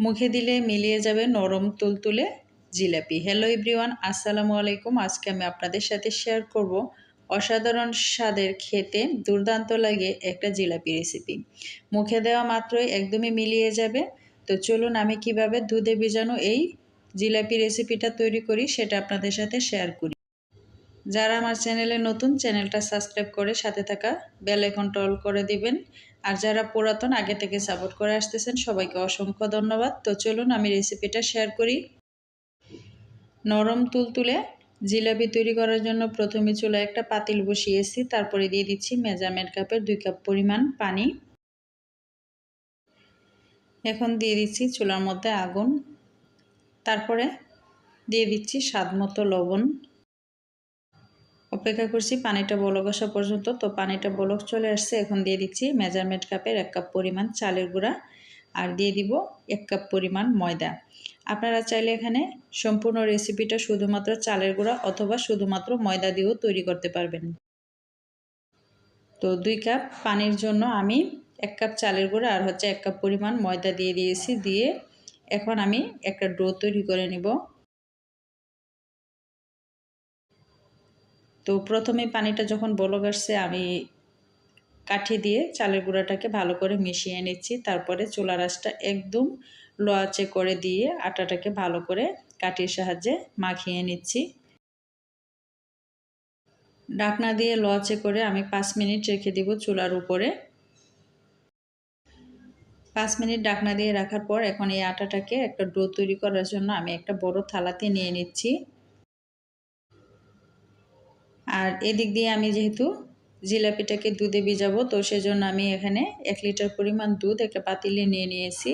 মুখে দিলে মিলিয়ে যাবে নরম তুলতুলে জিলাপি। হ্যালো এভরিওয়ান আসসালামু আলাইকুম। আজকে আমি আপনাদের সাথে শেয়ার করব অসাধারণ স্বাদের খেতে দুর্দান্ত লাগে একটা জিলাপি রেসিপি মুখে দেওয়া মাত্রই একদমই মিলিয়ে যাবে। তো চলুন আমি কীভাবে দুধে ভিজানো এই জিলাপি রেসিপিটা তৈরি করি সেটা আপনাদের সাথে শেয়ার করি। যারা আমার চ্যানেলে নতুন চ্যানেলটা সাবস্ক্রাইব করে সাথে থাকা বেল আইকনটা অল করে দিবেন। আর যারা পুরাতন, আগে থেকে সাপোর্ট করে আসতেছেন, সবাইকে অসংখ্য ধন্যবাদ। তো চলুন, আমি রেসিপিটা শেয়ার করি। নরম তুলতুলে জিলাপি তৈরি করার জন্য প্রথমে চুলা একটা পাতিল বসিয়েছি। তারপরে দিয়ে দিচ্ছি মেজারমেন্ট কাপের দুই কাপ পরিমাণ পানি। এখন দিয়ে দিচ্ছি চুলার মধ্যে আগুন। তারপরে দিয়ে দিচ্ছি স্বাদ মতো লবণ। অপেক্ষা করছি, পানিটা বলক আসা পর্যন্ত। তো পানিটা বলক চলে আসছে, এখন দিয়ে দিচ্ছি মেজারমেন্ট কাপের এক কাপ পরিমাণ চালের গুঁড়া আর দিয়ে দিব এক কাপ পরিমাণ ময়দা। আপনারা চাইলে এখানে সম্পূর্ণ রেসিপিটা শুধুমাত্র চালের গুঁড়া অথবা শুধুমাত্র ময়দা দিয়েও তৈরি করতে পারবেন। তো দুই কাপ পানির জন্য আমি এক কাপ চালের গুঁড়া আর হচ্ছে এক কাপ পরিমাণ ময়দা দিয়ে দিয়েছি, দিয়ে এখন আমি একটা ডো তৈরি করে নিব। তো প্রথমে পানিটা যখন বলক আসছে, আমি কাঠি দিয়ে চালের গুঁড়াটাকে ভালো করে মিশিয়ে নিচ্ছি। তারপরে চুলা রাসটা একদম লোয়াচে করে দিয়ে আটাটাকে ভালো করে কাঠির সাহায্যে মাখিয়ে নিচ্ছি। ডাকনা দিয়ে লোয়াচে করে আমি পাঁচ মিনিট রেখে দিব চুলার উপরে। পাঁচ মিনিট ডাকনা দিয়ে রাখার পর এখন এই আটাটাকে একটা ডো তৈরি করার জন্য আমি একটা বড় থালাতে নিয়ে নিচ্ছি। আর এদিক দিয়ে আমি যেহেতু জিলাপিটাকে দুধে ভিজাবো, তো সেজন্য আমি এখানে এক লিটার পরিমাণ দুধ একটা পাতিলে নিয়ে নিয়েছি।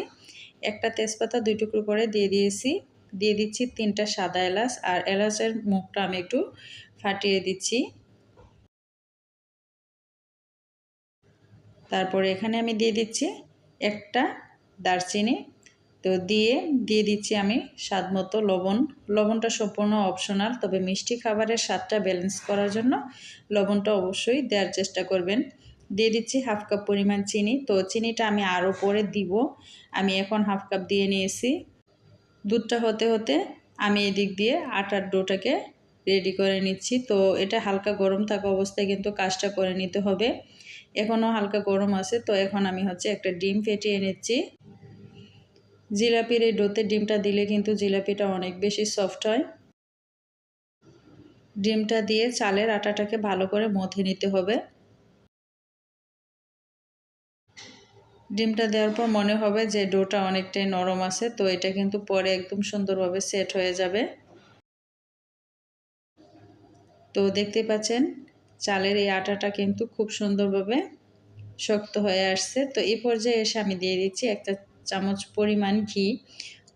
একটা তেজপাতা দুই টুকরো করে দিয়ে দিয়েছি। দিয়ে দিচ্ছি তিনটা সাদা এলাচ আর এলাচের মুখটা আমি একটু ফাটিয়ে দিচ্ছি। তারপরে এখানে আমি দিয়ে দিচ্ছি একটা দারচিনি তো দিয়ে দিয়ে দিচ্ছি আমি স্বাদ মতো লবণ। লবণটা সম্পূর্ণ অপশনাল তবে মিষ্টি খাবারের স্বাদটা ব্যালেন্স করার জন্য লবণটা অবশ্যই দেওয়ার চেষ্টা করবেন। দিয়ে দিচ্ছি হাফ কাপ পরিমাণ চিনি। তো চিনিটা আমি আরও পরে দিব। আমি এখন হাফ কাপ দিয়ে নিয়েছি। দুধটা হতে হতে আমি এদিক দিয়ে আটার ডোটাকে রেডি করে নিচ্ছি। তো এটা হালকা গরম থাকা অবস্থায় কিন্তু কাজটা করে নিতে হবে। এখনও হালকা গরম আছে। তো এখন আমি হচ্ছে একটা ডিম ফেটিয়ে নিচ্ছি। জিলাপির এই ডোতে ডিমটা দিলে কিন্তু জিলাপিটা অনেক বেশি সফট হয়। ডিমটা দিয়ে চালের আটাটাকে ভালো করে মথে নিতে হবে। ডিমটা দেওয়ার পর মনে হবে যে ডোটা অনেকটাই নরম আছে, তো এটা কিন্তু পরে একদম সুন্দরভাবে সেট হয়ে যাবে। তো দেখতে পাচ্ছেন, চালের এই আটাটা কিন্তু খুব সুন্দরভাবে শক্ত হয়ে আসছে। তো এই পর্যায়ে এসে আমি দিয়ে দিচ্ছি একটা চামচ পরিমাণ ঘি,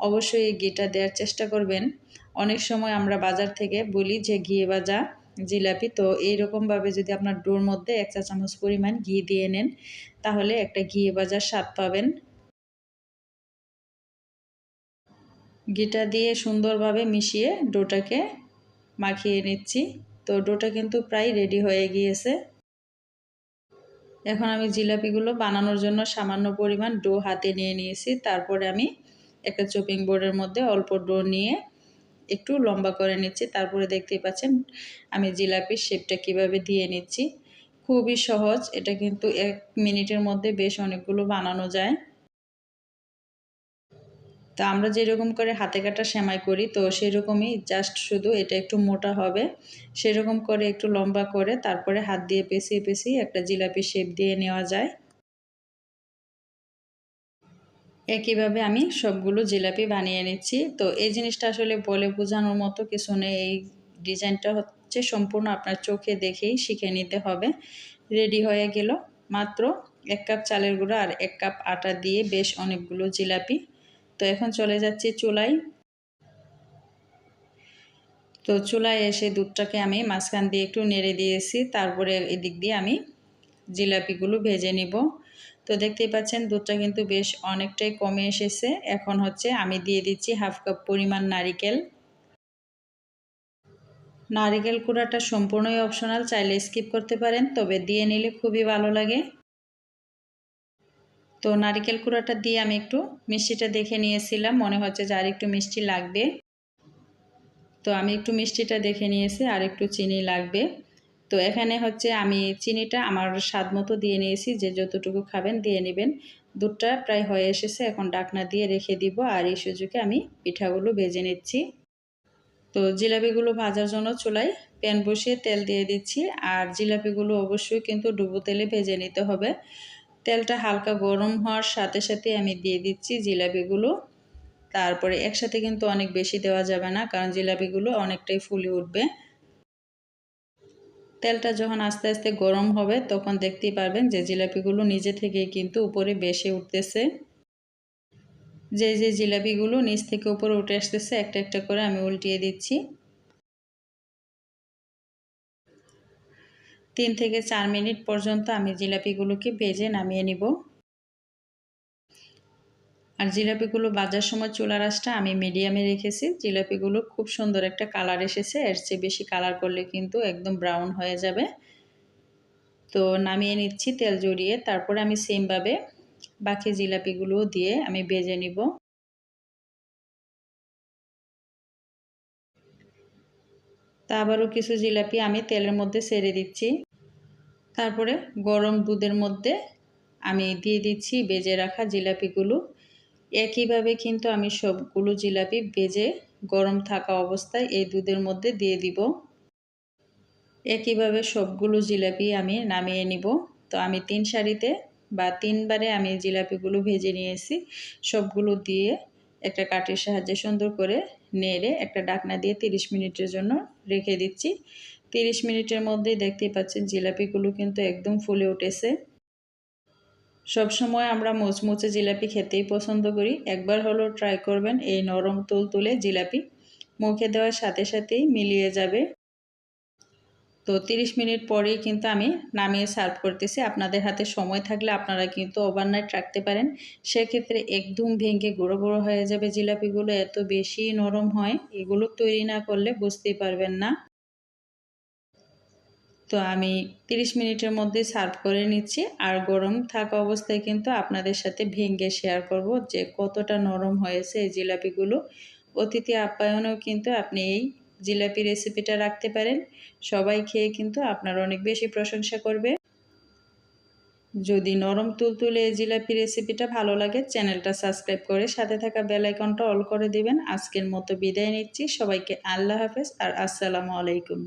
অবশ্যই এই ঘিটা দেওয়ার চেষ্টা করবেন। অনেক সময় আমরা বাজার থেকে বলি যে, ঘি ভাজা, জিলাপি। তো এইরকমভাবে যদি আপনার ডোর মধ্যে এক চা চামচ পরিমাণ ঘি দিয়ে নেন, তাহলে একটা ঘি ভাজার স্বাদ পাবেন। ঘিটা দিয়ে সুন্দরভাবে মিশিয়ে ডোটাকে মাখিয়ে নিচ্ছি। তো ডোটা কিন্তু প্রায় রেডি হয়ে গিয়েছে। এখন আমি জিলাপিগুলো বানানোর জন্য সামান্য পরিমাণ ডো হাতে নিয়ে নিয়েছি। তারপরে আমি একটা চপিং বোর্ডের মধ্যে অল্প ডো নিয়ে একটু লম্বা করে নিচ্ছি। তারপরে দেখতেই পাচ্ছেন আমি জিলাপির শেপটা কীভাবে দিয়ে নিচ্ছি। খুবই সহজ, এটা কিন্তু এক মিনিটের মধ্যে বেশ অনেকগুলো বানানো যায়। তো আমরা যেরকম করে হাতে কাটা সেমাই করি, তো সেরকমই জাস্ট শুধু এটা একটু মোটা হবে। সেরকম করে একটু লম্বা করে তারপরে হাত দিয়ে পেঁচিয়ে পেঁচিয়ে একটা জিলাপি শেপ দিয়ে নেওয়া যায়। একইভাবে আমি সবগুলো জিলাপি বানিয়ে নিচ্ছি। তো এই জিনিসটা আসলে বলে বোঝানোর মতো কিছু নেই। এই ডিজাইনটা হচ্ছে সম্পূর্ণ আপনার চোখে দেখেই শিখে নিতে হবে। রেডি হয়ে গেল। মাত্র এক কাপ চালের গুঁড়ো আর এক কাপ আটা দিয়ে বেশ অনেকগুলো জিলাপি। তো এখন চলে যাচ্ছি চুলায়। তো চুলায় এসে দুধটাকে আমি মাঝখান দিয়ে একটু নেড়ে দিয়েছি, তারপরে এদিক দিয়ে আমি জিলাপিগুলো ভেজে নিব। তো দেখতেই পাচ্ছেন দুধটা কিন্তু বেশ অনেকটাই কমে এসেছে। এখন হচ্ছে আমি দিয়ে দিচ্ছি হাফ কাপ পরিমাণ নারিকেল। নারিকেল কুড়াটা সম্পূর্ণই অপশনাল চাইলে স্কিপ করতে পারেন, তবে দিয়ে নিলে খুবই ভালো লাগে। তো নারিকেল কুড়াটা দিয়ে আমি একটু মিষ্টিটা দেখে নিয়েছিলাম। মনে হচ্ছে যে আর একটু মিষ্টি লাগবে। তো আমি একটু মিষ্টিটা দেখে নিয়েছি, আর একটু চিনি লাগবে। তো এখানে হচ্ছে আমি চিনিটা আমার স্বাদ মতো দিয়ে নিয়েছি, যে যতটুকু খাবেন দিয়ে নেবেন। দুধটা প্রায় হয়ে এসেছে, এখন ডাকনা দিয়ে রেখে দিব, আর এই সুযোগে আমি পিঠাগুলো ভেজে নিচ্ছি। তো জিলাপিগুলো ভাজার জন্য চুলায় প্যান বসিয়ে তেল দিয়ে দিচ্ছি, আর জিলাপিগুলো অবশ্যই কিন্তু ডুবো তেলে ভেজে নিতে হবে। তেলটা হালকা গরম হওয়ার সাথে সাথে আমি দিয়ে দিচ্ছি জিলাপিগুলো। তারপরে একসাথে কিন্তু অনেক বেশি দেওয়া যাবে না, কারণ জিলাপিগুলো অনেকটাই ফুলে উঠবে। তেলটা যখন আস্তে আস্তে গরম হবে, তখন দেখতেই পারবেন যে জিলাপিগুলো নিজে থেকেই কিন্তু উপরে বেসে উঠতেছে। যে যে জিলাপিগুলো নিচ থেকে উপরে উঠে আসতেছে, একটা একটা করে আমি উল্টিয়ে দিচ্ছি। তিন থেকে চার মিনিট পর্যন্ত আমি জিলাপিগুলোকে ভেজে নামিয়ে নিব। আর জিলাপিগুলো বাজার সময় চুলা আঁচটা আমি মিডিয়ামে রেখেছি। জিলাপিগুলো খুব সুন্দর একটা কালার এসেছে। এর চেয়ে বেশি কালার করলে কিন্তু একদম ব্রাউন হয়ে যাবে। তো নামিয়ে নিচ্ছি তেল জড়িয়ে। তারপরে আমি সেমভাবে বাকি জিলাপিগুলো দিয়ে আমি ভেজে নিব। তা আবারও কিছু জিলাপি আমি তেলের মধ্যে সেরে দিচ্ছি। তারপরে গরম দুধের মধ্যে আমি দিয়ে দিচ্ছি বেজে রাখা জিলাপিগুলো। একইভাবে কিন্তু আমি সবগুলো জিলাপি ভেজে গরম থাকা অবস্থায় এই দুধের মধ্যে দিয়ে দিব। একইভাবে সবগুলো জিলাপি আমি নামিয়ে নিব। তো আমি তিন শাড়িতে বা তিনবারে আমি জিলাপিগুলো ভেজে নিয়েছি। সবগুলো দিয়ে একটা কাঠের সাহায্যে সুন্দর করে নেড়ে একটা ডাকনা দিয়ে 30 মিনিটের জন্য রেখে দিচ্ছি। 30 মিনিটের মধ্যেই দেখতেই পাচ্ছেন জিলাপিগুলো কিন্তু একদম ফুলে উঠেছে। সবসময় আমরা মুচমুচে জিলাপি খেতেই পছন্দ করি। একবার হলো ট্রাই করবেন এই নরম তুল তুলে জিলাপি। মুখে দেওয়ার সাথে সাথেই মিলিয়ে যাবে। তো 30 মিনিট পরেই কিন্তু আমি নামিয়ে সার্ভ করতেছি। আপনাদের হাতে সময় থাকলে আপনারা কিন্তু ওভারনাইট রাখতে পারেন। সেক্ষেত্রে একদম ভেঙে গুঁড়ো গুঁড়ো হয়ে যাবে জিলাপিগুলো। এত বেশি নরম হয়, এগুলো তৈরি না করলে বুঝতেই পারবেন না। তো আমি 30 মিনিটের মধ্যে সার্ভ করে নিচ্ছি। আর গরম থাকা অবস্থায় কিন্তু আপনাদের সাথে ভেঙে শেয়ার করব যে কতটা নরম হয়েছে এই জিলাপিগুলো। অতিথি আপ্যায়নেও কিন্তু আপনি এই জিলাপি রেসিপিটা রাখতে পারেন। সবাই খেয়ে কিন্তু আপনার অনেক বেশি প্রশংসা করবে। যদি নরম তুলতুলে জিলাপি রেসিপিটা ভালো লাগে, চ্যানেলটা সাবস্ক্রাইব করে সাথে থাকা বেল আইকনটা অল করে দিবেন। আজকের মতো বিদায় নিচ্ছি। সবাইকে আল্লাহ হাফেজ। আর আসসালামু আলাইকুম।